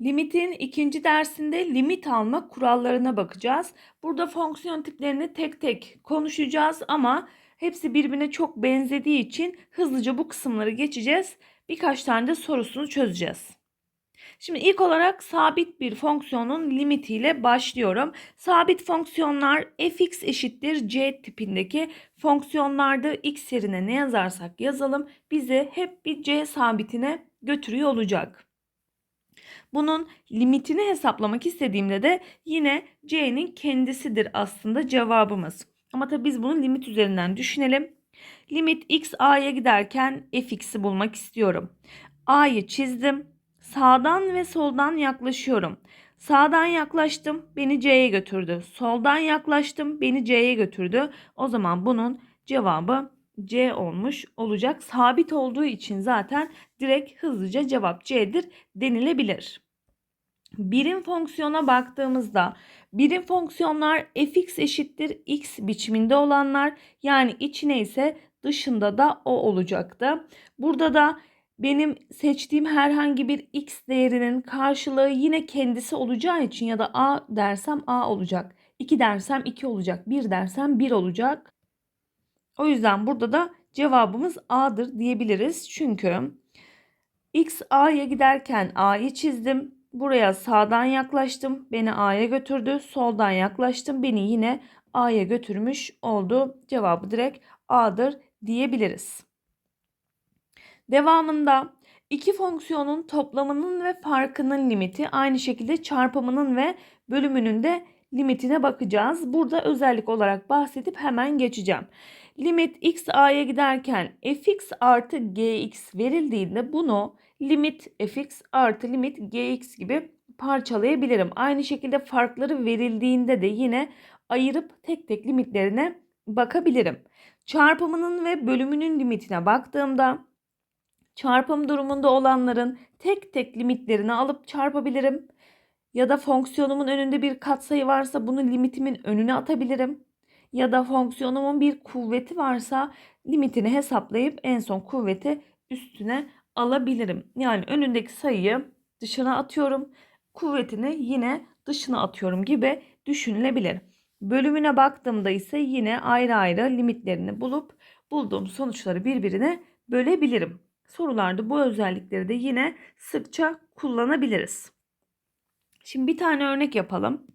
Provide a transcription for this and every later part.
Limitin ikinci dersinde limit alma kurallarına bakacağız. Burada fonksiyon tiplerini tek tek konuşacağız ama hepsi birbirine çok benzediği için hızlıca bu kısımları geçeceğiz. Birkaç tane de sorusunu çözeceğiz. Şimdi ilk olarak sabit bir fonksiyonun limitiyle başlıyorum. Sabit fonksiyonlar fx eşittir c tipindeki fonksiyonlarda x yerine ne yazarsak yazalım bizi hep bir c sabitine götürüyor olacak. Bunun limitini hesaplamak istediğimde de yine c'nin kendisidir aslında cevabımız. Ama tabii biz bunu limit üzerinden düşünelim. Limit x a'ya giderken fx'i bulmak istiyorum. a'yı çizdim. Sağdan ve soldan yaklaşıyorum. Sağdan yaklaştım, beni C'ye götürdü. Soldan yaklaştım, beni C'ye götürdü. O zaman bunun cevabı C olmuş olacak. Sabit olduğu için zaten direkt hızlıca cevap C'dir denilebilir. Birim fonksiyona baktığımızda birim fonksiyonlar fx eşittir x biçiminde olanlar yani içine ise dışında da o olacaktı. Burada da benim seçtiğim herhangi bir x değerinin karşılığı yine kendisi olacağı için ya da a dersem a olacak. 2 dersem 2 olacak. 1 dersem 1 olacak. O yüzden burada da cevabımız a'dır diyebiliriz. Çünkü x a'ya giderken a'yı çizdim. Buraya sağdan yaklaştım. Beni a'ya götürdü. Soldan yaklaştım. Beni yine a'ya götürmüş oldu. Cevabı direkt a'dır diyebiliriz. Devamında iki fonksiyonun toplamının ve farkının limiti aynı şekilde çarpımının ve bölümünün de limitine bakacağız. Burada özellik olarak bahsedip hemen geçeceğim. Limit x a'ya giderken fx artı gx verildiğinde bunu limit fx artı limit gx gibi parçalayabilirim. Aynı şekilde farkları verildiğinde de yine ayırıp tek tek limitlerine bakabilirim. Çarpımının ve bölümünün limitine baktığımda çarpım durumunda olanların tek tek limitlerini alıp çarpabilirim. Ya da fonksiyonumun önünde bir katsayı varsa bunu limitimin önüne atabilirim. Ya da fonksiyonumun bir kuvveti varsa limitini hesaplayıp en son kuvveti üstüne alabilirim. Yani önündeki sayıyı dışına atıyorum. Kuvvetini yine dışına atıyorum gibi düşünülebilir. Bölümüne baktığımda ise yine ayrı ayrı limitlerini bulup bulduğum sonuçları birbirine bölebilirim. Sorularda bu özellikleri de yine sıkça kullanabiliriz. Şimdi bir tane örnek yapalım.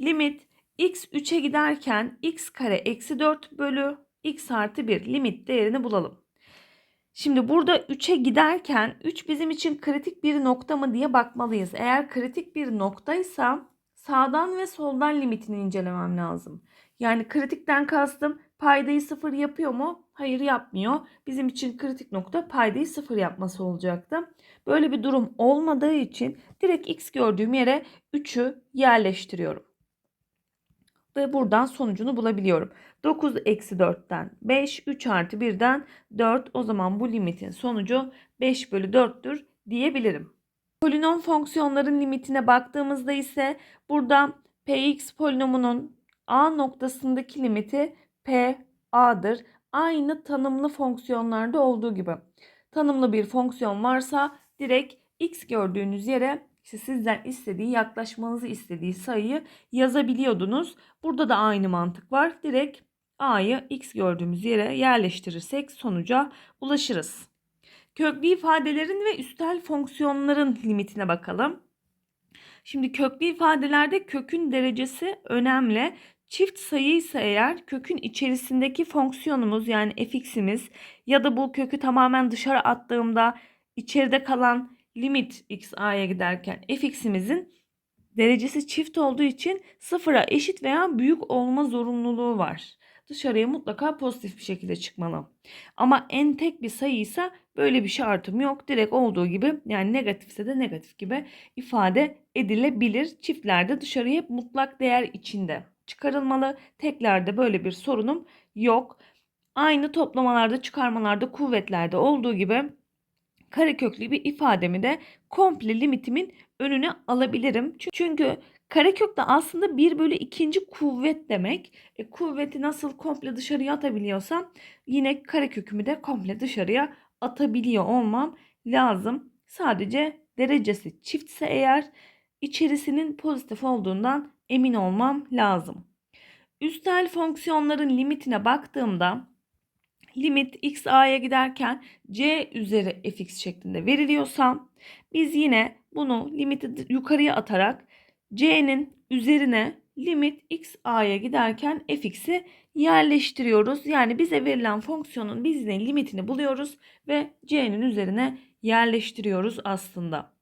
Limit x 3'e giderken x kare eksi 4 bölü x artı 1 limit değerini bulalım. Şimdi burada 3'e giderken 3 bizim için kritik bir nokta mı diye bakmalıyız. Eğer kritik bir noktaysa sağdan ve soldan limitini incelemem lazım. Yani kritikten kastım paydayı sıfır yapıyor mu? Hayır yapmıyor. Bizim için kritik nokta paydayı sıfır yapması olacaktı. Böyle bir durum olmadığı için direkt x gördüğüm yere 3'ü yerleştiriyorum. Ve buradan sonucunu bulabiliyorum. 9 eksi 4'ten 5, 3 artı 1'den 4. O zaman bu limitin sonucu 5 bölü 4'tür diyebilirim. Polinom fonksiyonların limitine baktığımızda ise burada px polinomunun a noktasındaki limiti p a'dır. Aynı tanımlı fonksiyonlarda olduğu gibi. Tanımlı bir fonksiyon varsa direkt x gördüğünüz yere işte sizden istediği yaklaşmanızı istediği sayıyı yazabiliyordunuz. Burada da aynı mantık var. Direkt a'yı x gördüğümüz yere yerleştirirsek sonuca ulaşırız. Köklü ifadelerin ve üstel fonksiyonların limitine bakalım. Şimdi köklü ifadelerde kökün derecesi önemli. Çift sayı ise eğer kökün içerisindeki fonksiyonumuz yani fx'imiz ya da bu kökü tamamen dışarı attığımda içeride kalan limit x a'ya giderken fx'imizin derecesi çift olduğu için sıfıra eşit veya büyük olma zorunluluğu var. Dışarıya mutlaka pozitif bir şekilde çıkmalı. Ama en tek bir sayıysa böyle bir şartım yok. Direkt olduğu gibi yani negatifse de negatif gibi ifade edilebilir. Çiftlerde dışarıya hep mutlak değer içinde çıkarılmalı. Teklerde böyle bir sorunum yok. Aynı toplamalarda, çıkarmalarda, kuvvetlerde olduğu gibi kareköklü bir ifademi de komple limitimin önüne alabilirim. Çünkü karekök de aslında 1 bölü ikinci kuvvet demek. E, kuvveti nasıl komple dışarıya atabiliyorsam yine karekökümü de komple dışarıya atabiliyor olmam lazım. Sadece derecesi çiftse eğer içerisinin pozitif olduğundan emin olmam lazım. Üstel fonksiyonların limitine baktığımda limit x a'ya giderken c üzeri fx şeklinde veriliyorsa biz yine bunu limiti yukarıya atarak c'nin üzerine limit x a'ya giderken fx'i yerleştiriyoruz. Yani bize verilen fonksiyonun bizden limitini buluyoruz ve c'nin üzerine yerleştiriyoruz aslında.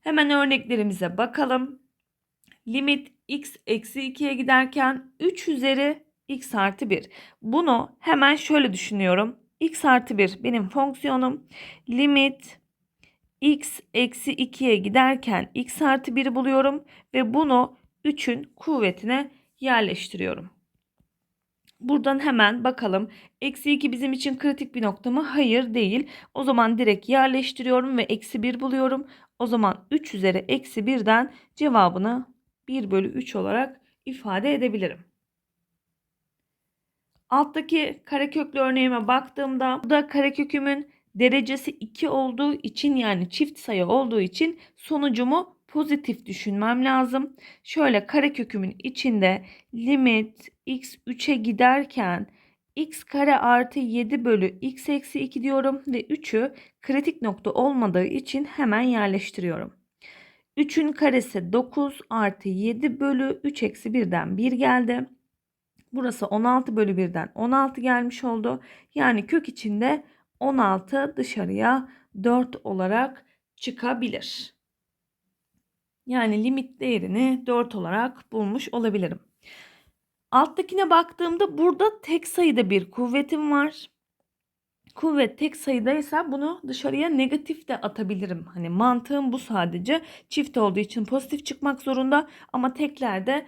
Hemen örneklerimize bakalım. Limit x eksi 2'ye giderken 3 üzeri x artı 1. Bunu hemen şöyle düşünüyorum. x artı 1 benim fonksiyonum. Limit x eksi 2'ye giderken x artı 1'i buluyorum ve bunu 3'ün kuvvetine yerleştiriyorum. Buradan hemen bakalım. Eksi 2 bizim için kritik bir nokta mı? Hayır değil. O zaman direkt yerleştiriyorum ve eksi 1 buluyorum. O zaman 3 üzeri eksi 1'den cevabını 1 bölü 3 olarak ifade edebilirim. Alttaki kareköklü örneğime baktığımda burada karekökümün derecesi 2 olduğu için yani çift sayı olduğu için sonucumu pozitif düşünmem lazım. Şöyle karekökümün içinde limit x 3'e giderken x kare artı 7 bölü x eksi 2 diyorum ve 3'ü kritik nokta olmadığı için hemen yerleştiriyorum. 3'ün karesi 9 artı 7 bölü 3 eksi 1'den 1 geldi. Burası 16 bölü 1'den 16 gelmiş oldu. Yani kök içinde 16 dışarıya 4 olarak çıkabilir. Yani limit değerini 4 olarak bulmuş olabilirim. Alttakine baktığımda burada tek sayıda bir kuvvetim var. Kuvvet tek sayıdaysa bunu dışarıya negatif de atabilirim. Hani mantığım bu sadece. Çift olduğu için pozitif çıkmak zorunda ama teklerde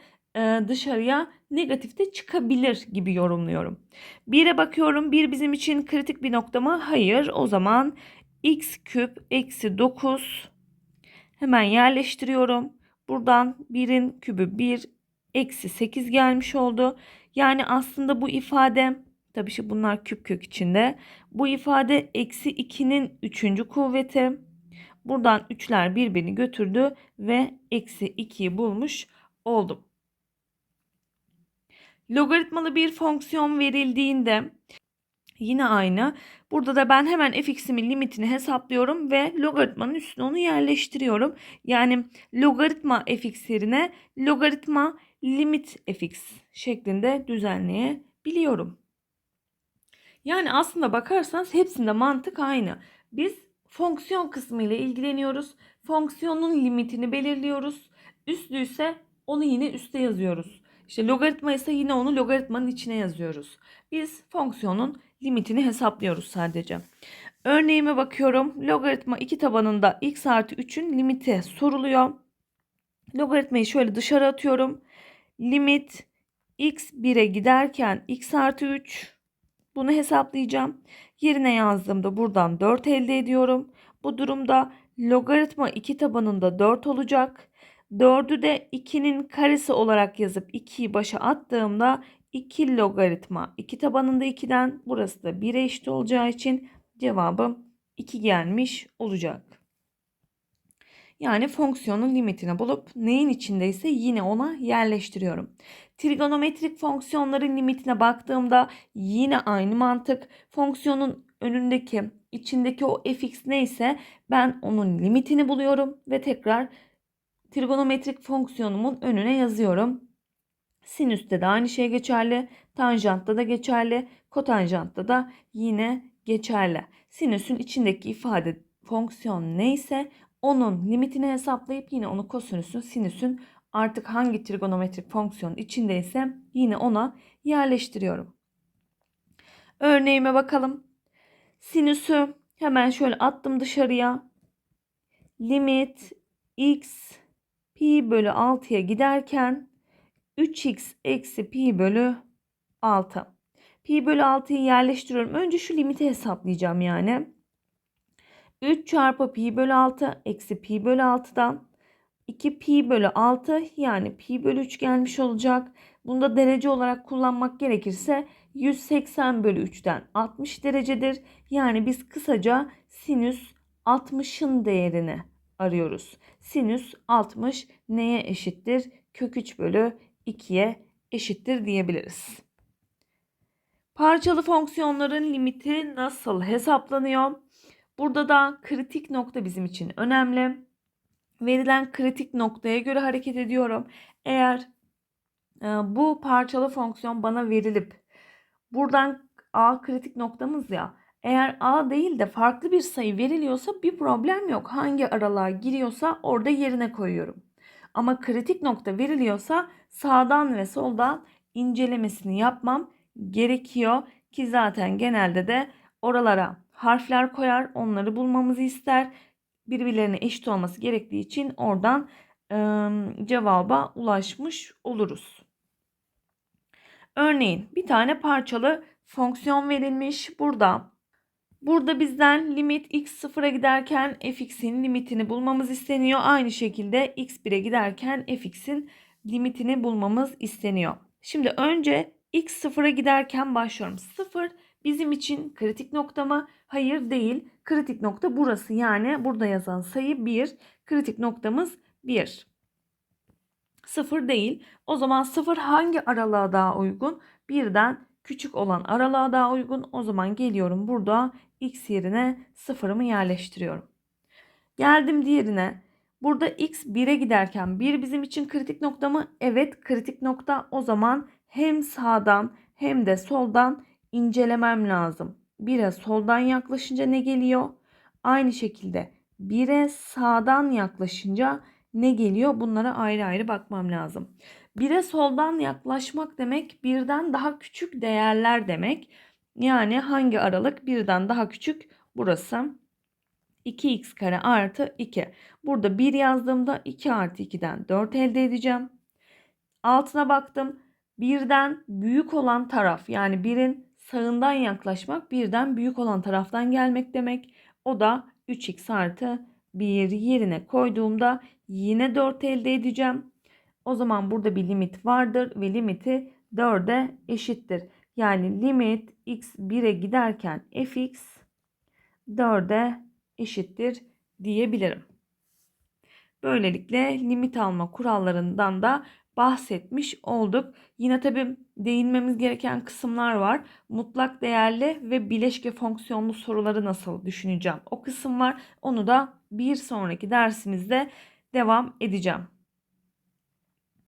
dışarıya negatif de çıkabilir gibi yorumluyorum. 1'e bakıyorum. 1 bizim için kritik bir nokta mı? Hayır. O zaman x küp eksi 9 hemen yerleştiriyorum. Buradan 1'in kübü 1 eksi 8 gelmiş oldu. Yani aslında bu ifade tabii ki bunlar küp kök içinde. Bu ifade eksi 2'nin 3. kuvveti. Buradan 3'ler birbirini götürdü ve eksi 2'yi bulmuş oldum. Logaritmalı bir fonksiyon verildiğinde yine aynı. Burada da ben hemen fx'imin limitini hesaplıyorum ve logaritmanın üstüne onu yerleştiriyorum. Yani logaritma fx yerine logaritma limit fx şeklinde düzenleyebiliyorum. Yani aslında bakarsanız hepsinde mantık aynı. Biz fonksiyon kısmı ile ilgileniyoruz. Fonksiyonun limitini belirliyoruz. Üstlü ise onu yine üste yazıyoruz. İşte logaritma ise yine onu logaritmanın içine yazıyoruz. Biz fonksiyonun limitini hesaplıyoruz sadece. Örneğime bakıyorum. Logaritma 2 tabanında x artı 3'ün limiti soruluyor. Logaritmayı şöyle dışarı atıyorum. Limit x 1'e giderken x artı 3 bunu hesaplayacağım. Yerine yazdığımda buradan 4 elde ediyorum. Bu durumda logaritma 2 tabanında 4 olacak. 4'ü de 2'nin karesi olarak yazıp 2'yi başa attığımda 2 logaritma 2 tabanında 2'den burası da 1'e eşit olacağı için cevabım 2 gelmiş olacak. Yani fonksiyonun limitini bulup neyin içindeyse yine ona yerleştiriyorum. Trigonometrik fonksiyonların limitine baktığımda yine aynı mantık. Fonksiyonun önündeki, içindeki o fx neyse ben onun limitini buluyorum ve tekrar trigonometrik fonksiyonumun önüne yazıyorum. Sinüste de aynı şey geçerli, tanjantta da geçerli, kotanjantta da yine geçerli. Sinüsün içindeki ifade fonksiyon neyse onun limitini hesaplayıp yine onu kosinüsün, sinüsün artık hangi trigonometrik fonksiyon içindeyse yine ona yerleştiriyorum. Örneğime bakalım. Sinüsü hemen şöyle attım dışarıya. Limit x pi bölü 6'ya giderken 3x eksi pi bölü 6. Pi bölü 6'yı yerleştiriyorum. Önce şu limiti hesaplayacağım yani. 3 çarpı pi bölü 6 eksi pi bölü 6'dan 2 pi bölü 6 yani pi bölü 3 gelmiş olacak. Bunda derece olarak kullanmak gerekirse 180 bölü 3'ten 60 derecedir. Yani biz kısaca sinüs 60'ın değerini arıyoruz. Sinüs 60 neye eşittir? Kök 3 bölü 2'ye eşittir diyebiliriz. Parçalı fonksiyonların limiti nasıl hesaplanıyor? Burada da kritik nokta bizim için önemli. Verilen kritik noktaya göre hareket ediyorum. Eğer e, bu parçalı fonksiyon bana verilip buradan A kritik noktamız ya. Eğer A değil de farklı bir sayı veriliyorsa bir problem yok. Hangi aralığa giriyorsa orada yerine koyuyorum. Ama kritik nokta veriliyorsa sağdan ve soldan incelemesini yapmam gerekiyor ki zaten genelde de oralara harfler koyar, onları bulmamızı ister. Birbirlerine eşit olması gerektiği için oradan e, cevaba ulaşmış oluruz. Örneğin bir tane parçalı fonksiyon verilmiş burada. Burada bizden limit x sıfıra giderken fx'in limitini bulmamız isteniyor. Aynı şekilde x 1'e giderken fx'in limitini bulmamız isteniyor. Şimdi önce x sıfıra giderken başlıyorum. Sıfır bizim için kritik nokta mı? Hayır değil. Kritik nokta burası yani burada yazan sayı 1. Kritik noktamız 1. Sıfır değil. O zaman sıfır hangi aralığa daha uygun? Birden küçük olan aralığa daha uygun. O zaman geliyorum burada x yerine sıfırımı yerleştiriyorum. Geldim diğerine. Burada x 1'e giderken 1 bizim için kritik nokta mı? Evet kritik nokta. O zaman hem sağdan hem de soldan incelemem lazım. 1'e soldan yaklaşınca ne geliyor? Aynı şekilde 1'e sağdan yaklaşınca ne geliyor? Bunlara ayrı ayrı bakmam lazım. 1'e soldan yaklaşmak demek birden daha küçük değerler demek. Yani hangi aralık birden daha küçük? Burası 2x kare artı 2. Burada 1 yazdığımda 2 artı 2'den 4 elde edeceğim. Altına baktım. Birden büyük olan taraf yani birin sağından yaklaşmak birden büyük olan taraftan gelmek demek. O da 3x artı 1 yerine koyduğumda yine 4 elde edeceğim. O zaman burada bir limit vardır ve limiti 4'e eşittir. Yani limit x 1'e giderken fx 4'e eşittir diyebilirim. Böylelikle limit alma kurallarından da bahsetmiş olduk. Yine tabi değinmemiz gereken kısımlar var. Mutlak değerli ve bileşke fonksiyonlu soruları nasıl düşüneceğim? O kısım var. Onu da bir sonraki dersimizde devam edeceğim.